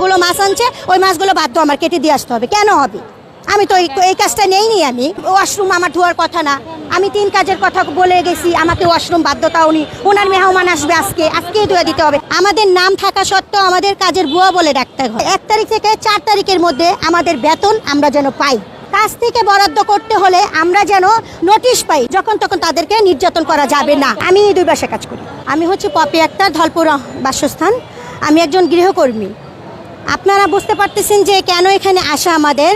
এতগুলো মাছ আনছে, ওই মাছগুলো বাধ্য আমার কেটে দিয়ে আসতে হবে। কেন হবে? আমি তো এই- কাজটা নেইনি আমি। ওয়াশরুম আমার ধোয়ার কথা না। আমি তিন কাজের কথা বলে গেছি, আমাকে ওয়াশরুম বাধ্যতা উনি ওনার মেহমান আসবে আজকে, আজকেই ধুয়ে দিতে হবে। আমাদের নাম থাকা সত্ত্বেও আমাদের কাজের বুয়া বলে ডাকতে হয়। এক তারিখ থেকে চার তারিখের মধ্যে আমাদের বেতন আমরা যেন পাই। কাজ থেকে বরাদ্দ করতে হলে আমরা যেন নোটিশ পাই, যখন তখন তাদেরকে নির্যাতন করা যাবে না। আমি দুই বাসে কাজ করি। আমি হচ্ছে পপি আক্তার, ধলপুর বাসস্থান। আমি একজন গৃহকর্মী। আপনারা বুঝতে পারতেছেন যে কেন এখানে আসা আমাদের?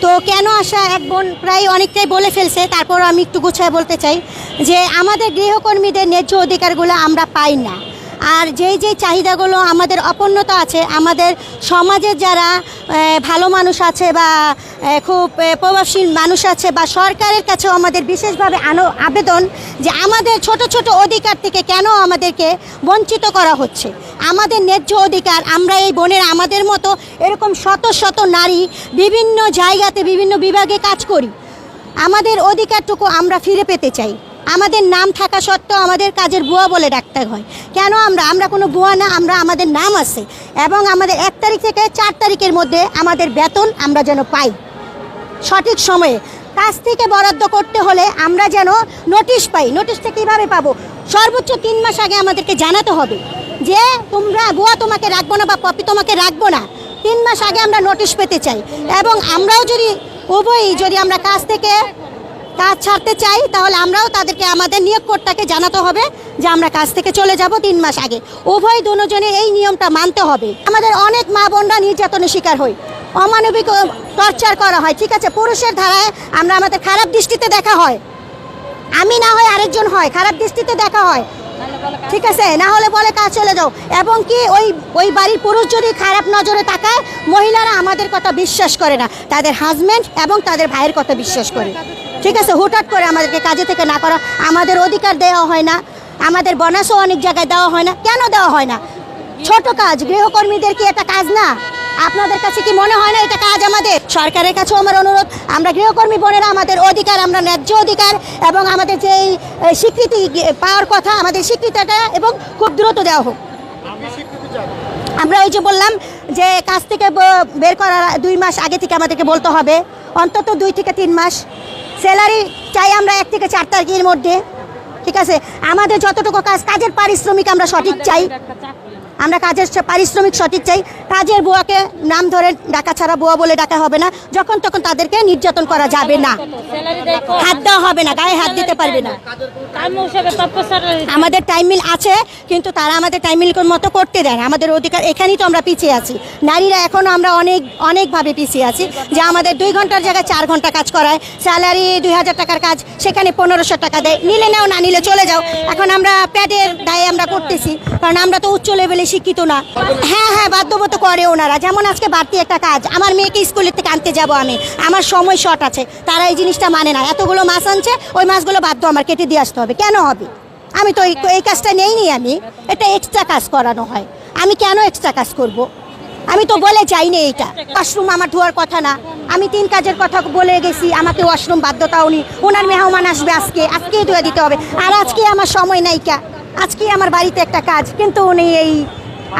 তো কেন আসা? এক বোন প্রায় অনেকটাই বলে ফেলছে তারপর আমি একটু গুছায় বলতে চাই যে আমাদের গৃহকর্মীদের ন্যায্য অধিকারগুলো আমরা পাই না। আর যেই যেই চাহিদাগুলো আমাদের অপূর্ণতা আছে, আমাদের সমাজের যারা ভালো মানুষ আছে বা খুব প্রভাবশীল মানুষ আছে বা সরকারের কাছেও আমাদের বিশেষভাবে আনো, আবেদন যে আমাদের ছোট ছোট অধিকার থেকে কেন আমাদেরকে বঞ্চিত করা হচ্ছে। আমাদের ন্যায্য অধিকার, আমরা এই বোনের আমাদের মতো এরকম শত শত নারী বিভিন্ন জায়গাতে বিভিন্ন বিভাগে কাজ করি। আমাদের অধিকারটুকু আমরা ফিরে পেতে চাই। আমাদের নাম থাকা সত্ত্বেও আমাদের কাজের বুয়া বলে ডাকতে হয়। কেন আমরা? আমরা কোনো বুয়া না, আমরা আমাদের নাম আছে। এবং আমাদের এক তারিখ থেকে চার তারিখের মধ্যে আমাদের বেতন আমরা যেন পাই। সঠিক সময়ে। কাজ থেকে বরাদ্দ করতে হলে আমরা যেন নোটিশ পাই। নোটিশটা কীভাবে পাবো? সর্বোচ্চ তিন মাস আগে আমাদেরকে জানাতে হবে যে, তোমরা বুয়া তোমাকে রাখব না বা পপি তোমাকে রাখব না। তিন মাস আগে আমরা নোটিশ পেতে চাই। এবং আমরাও যদি উভয়ই যদি আমরা কাজ থেকে কাজ ছাড়তে চাই, তাহলে আমরাও তাদেরকে আমাদের নিয়োগকর্তাকে জানাতে হবে যে আমরা কাজ থেকে চলে যাব তিন মাস আগে। উভয় দুজনে এই নিয়মটা মানতে হবে। আমাদের অনেক মা বোনরা নির্যাতনের শিকার হই। অমানবিক টর্চার করা হয়, ঠিক আছে? পুরুষের ধারায় আমরা আমাদের খারাপ দৃষ্টিতে দেখা হয়। আমি না হয় আরেকজন হয়, খারাপ দৃষ্টিতে দেখা হয়। ঠিক আছে? না হলে বলে কাজ চলে যাও। এবং কি ওই ওই বাড়ির পুরুষ যদি খারাপ নজরে তাকায়, মহিলারা আমাদের কথা বিশ্বাস করে না। তাদের হাজব্যান্ড এবং তাদের ভাইয়ের কথা বিশ্বাস করে। ঠিক আছে হুটহাট করে আমাদেরকে কাজে থেকে না করা আমাদের অধিকার দেওয়া হয় না। আমাদের বোনাসও অনেক জায়গায় দেওয়া হয় না। কেন দেওয়া হয় না? ছোট কাজ গৃহকর্মীদের কি এটা কাজ না? আপনাদের কাছে কি মনে হয় না এটা কাজ আমাদের? সরকারের কাছেও আমার অনুরোধ আমরা গৃহকর্মী বোনেরা আমাদের অধিকার আমরা ন্যায্য অধিকার এবং আমাদের যে এই, এই স্বীকৃতি পাওয়ার কথা আমাদের স্বীকৃতিটা এবং খুব দ্রুত দেওয়া হোক। আমরা ওই যে বললাম যে কাজ থেকে বের করার দুই মাস আগে থেকে আমাদেরকে বলতে হবে। অন্তত দুই থেকে তিন মাস। স্যালারি চাই আমরা এক থেকে চার তারিখের মধ্যে, ঠিক আছে? আমাদের যতটুকু কাজ, কাজের পারিশ্রমিক আমরা সঠিক চাই। আমরা কাজের পারিশ্রমিক সঠিক চাই। কাজের বুয়াকে নাম ধরে ডাকা ছাড়া বুয়া বলে ডাকা হবে না। যখন তখন তাদেরকে নির্যাতন করা যাবে না। হাত দেওয়া হবে না, গায়ে হাত দিতে পারবে না। আমাদের টাইম মিল আছে, কিন্তু তারা আমাদের টাইম মিল মতো করতে দেয় আমাদের অধিকার, এখানেই তো আমরা পিছিয়ে আছি। নারীরা এখনও আমরা অনেক, অনেকভাবে পিছিয়ে আছি। যে আমাদের দুই ঘণ্টার জায়গায় চার ঘণ্টা কাজ করায়। স্যালারি দুই হাজার টাকার কাজ, সেখানে পনেরোশো টাকা দেয়। নিলে নাও, না নিলে চলে যাও। এখন আমরা প্যাডের দায়ে আমরা করতেছি কারণ আমরা তো উচ্চ লেভেলে শিক্ষিত না। হ্যাঁ হ্যাঁ বাধ্যবত করে ওনারা। যেমন আজকে বাড়তি একটা কাজ, আমার মেয়েকে স্কুলের থেকে আনতে যাব আমি। আমার সময় শর্ট আছে। তারা এই জিনিসটা মানে না। এতগুলো মাছ আনছে, ওই মাছগুলো বাধ্য আমার কেটে দিয়ে আসতে হবে। কেন হবে? আমি তো এই কাজটা নেইনি আমি। এটা এক্সট্রা কাজ করানো হয়। আমি কেন এক্সট্রা কাজ করব। আমি তো বলে যাইনি এইটা। ওয়াশরুম আমার ধোয়ার কথা না। আমি তিন কাজের কথা বলে গেছি। আমাকে ওয়াশরুম বাধ্যতা উনি ওনার মেহমান আসবে আজকে। আজকেই ধুয়ে দিতে হবে। আর আজকে আমার সময় নাইকা আজকে আমার বাড়িতে একটা কাজ, কিন্তু উনি এই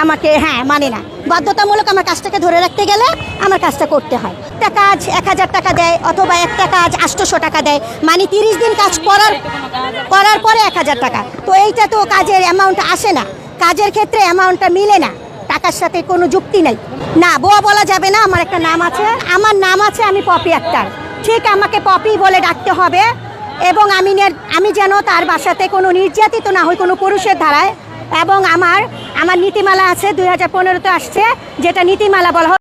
আমাকে হ্যাঁ মানে না। বাধ্যতামূলক আমার কাজটাকে ধরে রাখতে গেলে আমার কাজটা করতে হয়। একটা কাজ এক হাজার টাকা দেয় অথবা একটা কাজ আটশোশো টাকা দেয় মানে তিরিশ দিন কাজ করার করার পরে এক হাজার টাকা। তো এইটা তো কাজের অ্যামাউন্ট আসে না। কাজের ক্ষেত্রে অ্যামাউন্টটা মিলে না। টাকার সাথে কোনো যুক্তি নেই। না, বোয়া বলা যাবে না, আমার একটা নাম আছে। আমার নাম আছে, আমি পপি আক্তার। ঠিক আমাকে পপি বলে ডাকতে হবে। এবং আমি আমি যেন তার বাসাতে কোনো নির্যাতিত না হই, কোনো পুরুষের ধারায় এবং আমার আমার নীতিমালা আছে দুই হাজার পনেরোতে আসছে, যেটা নীতিমালা বলা হয়